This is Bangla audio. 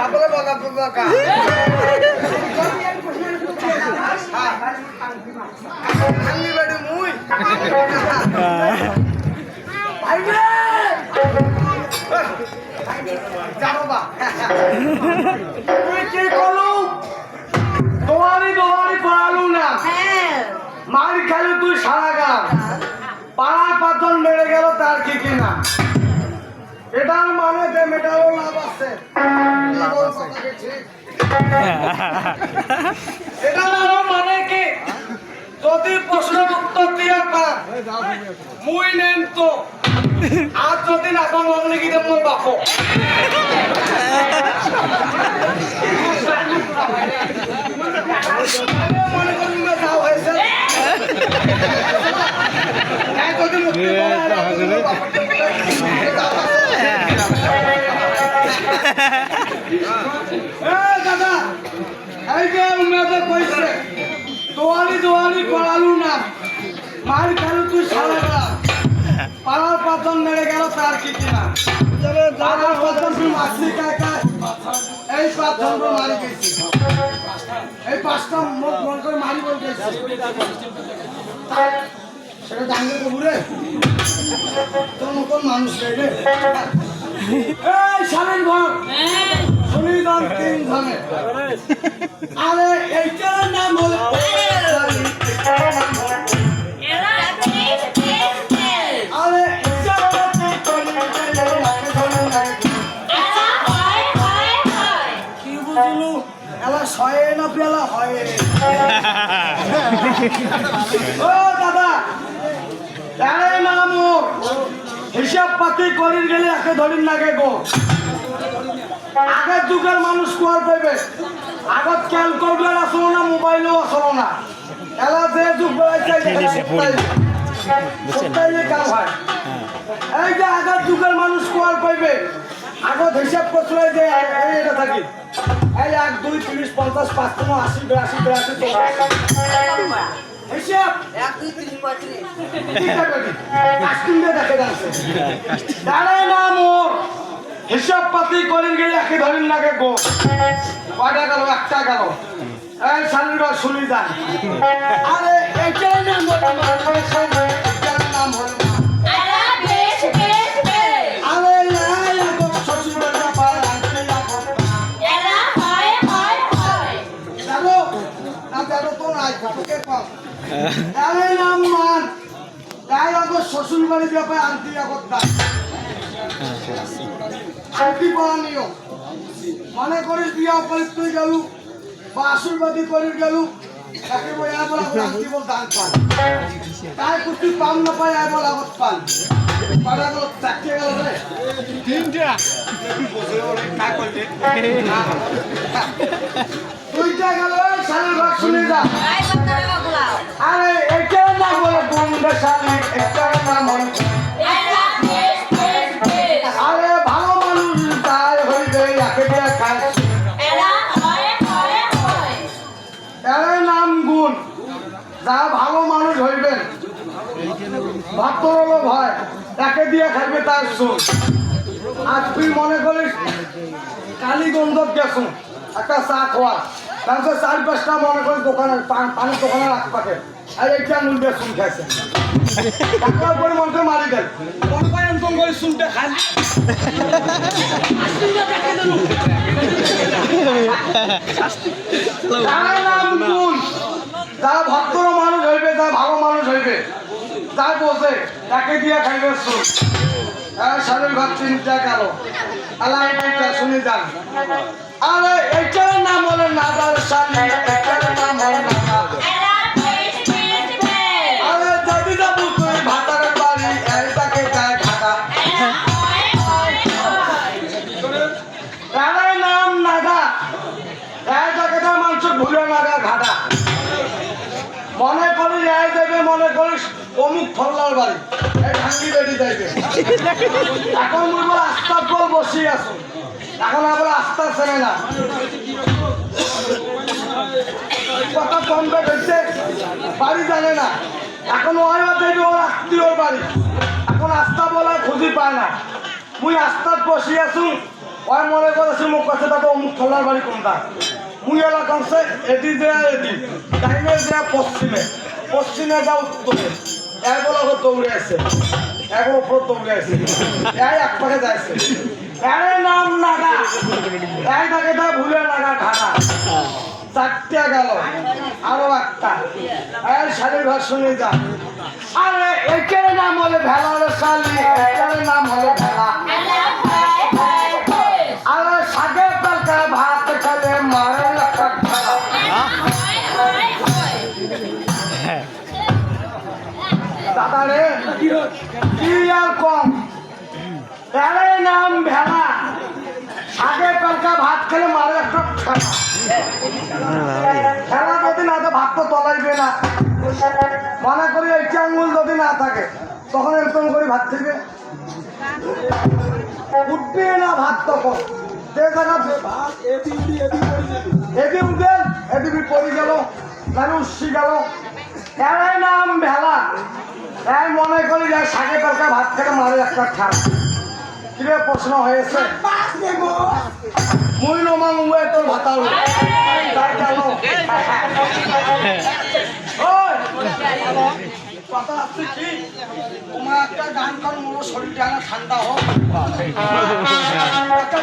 কাপড়ে বকা বকা ভাঙি বেড়ি মুই না মার খেলে তুই সারা গান পাড়ার পাথর মেরে গেল, তার কি কি না এটার মানে যে মেটারও লাভ আছে। এটা মানে কি? যদি প্রশ্নের উত্তর দিয়ে পার মুই নেন তো। আর যদি না পান মানে কি মোর বাপ দাদা যে উমেদে কইছে তোয়ালি দোয়ালি করালু না মার খেলু তুই সারা পাথর মেরে গেল তার কি এই পাথর এই পাঁচটা মুখ মারি বল সেটা তো ঘুরে তোর মতন মানুষ রে এই স্বামীর ঘর। শনিবার তিন আরে এইটার নাম হলো না পেলা হয়। ও দাদা আরে নাম হিসাব পাতি করির গেলে একে ধরিন লাগে গো? আগের যুগের মানুষ কুয়ার পাইবে আগত ক্যালকুলেটার আসলো না মোবাইলও আসলো না। এলা যে যুগ হয়। এই যে আগের যুগের মানুষ কুয়ার পাইবে আগত হিসাব করছিল যে এটা থাকি। এই এক দুই তিরিশ পঞ্চাশ পাঁচপন্ন আশি বিরাশি বিরাশি হিসাব। দাঁড়ায় না মোর। হিসাব পাতি করেন গেলে একে ধরেন লাগে গো। কয়টা গেল? একটা গেল। এই শালিরা শুনি যান আরে এটার নাম এটার হলো না আরে নাম মান। তাই আগো শ্বশুর বাড়ির ব্যাপার আনতে আনতি পাওয়া নিয়ম। মনে করিস বিয়া গেলু বা আশীর্বাদী করিস গেলু তাকে বই আর বলা আনতি বল দান পান তাই কুটি পাম না পাই আর বল আগত পান। পাড়া গেল চাকরি গেল রে। দুইটা গেল সালের ভাগ শুনে যা। আরে এটার বন্ধু শালী নাম। আরে ভালো মানুষ তাই হইবে একে দিয়ে খায় এর নাম গুণ। যা ভালো মানুষ হইবেন ভাতর হলো ভয় তাকে দিয়ে খাইবে তার সুর। আজ তুই মনে করিস কালীগঞ্জ গেছুন একটা চা খোয়া। তারপর চার পাঁচটা মনে করিস দোকানের পান- পানির দোকানের আশপাশে। আর এইটা মূল দিয়ে শুন খাইছে। টাকার পরে মনে করে মারি দেয় মনে করেন তো করে শুনতে খান তার ভক্তর মানুষ হইবে, যা ভালো মানুষ হইবে, যা বোঝে, তাকে দিয়ে খাইবে শুন শরীর ঘর চিন্তা গেল আল্লাহ শুনে যান। আরে এটার মনে এই দেবে মনে করিস অমুক ফল্লার বাড়ি। ভাঙ্গি এখন বলব আস্তার পর বসে আছো। এখন আবার আস্তা ছেড়ে না। কথা কমবে হয়েছে বাড়ি জানে না। এখন ওই দেবে ওর আত্মীয় বাড়ি। এখন আস্থা বলা খুঁজি পায় না। মুই আস্তাত বসি আছো, ওই মনে করেছি মোক কাছে দাদা অমুক ঠলার বাড়ি কোনটা। মুই এলা কাছে এটি যে এটি। ডাইনে যে পশ্চিমে। পশ্চিমে যা উত্তরে। এগুলো দৌড়ে আছে এগুলো উপর দৌড়ে আছে এই এক পাকে যাইছে। এর নাম নাগা। এই তাকে তা ভুলে নাগা ঢাকা চারটে গেল। আরও একটা। শাড়ির ঘর শুনে যা। আরে এটার নাম হলে ভেলার শালি এটার নাম হলে ভেলা। ভাত খেলে মারে কম? নাম ভেলা। সাগে তরকা ভাত খেলে মারে খেলা যদি না তো ভাত তো তলাইবে না মনে করি এই আঙ্গুল যদি না থাকে তখন এরকম করে ভাত থেকে উঠবে না ভাত তখন এদি উঠবেন এদিকে পড়ে গেল তাহলে উঠছি গেল এরাই নাম ভেলা এই মনে করি যে শাকে তরকা ভাত খেলে মারে একটা খাল কিরে প্রশ্ন হয়েছে? মুই নমাং উয়ে তোর ভাতা তাই ওই! কথা আছে কি? তোমার একটা গান কর মোর শরীরটা ঠান্ডা হোক। একটা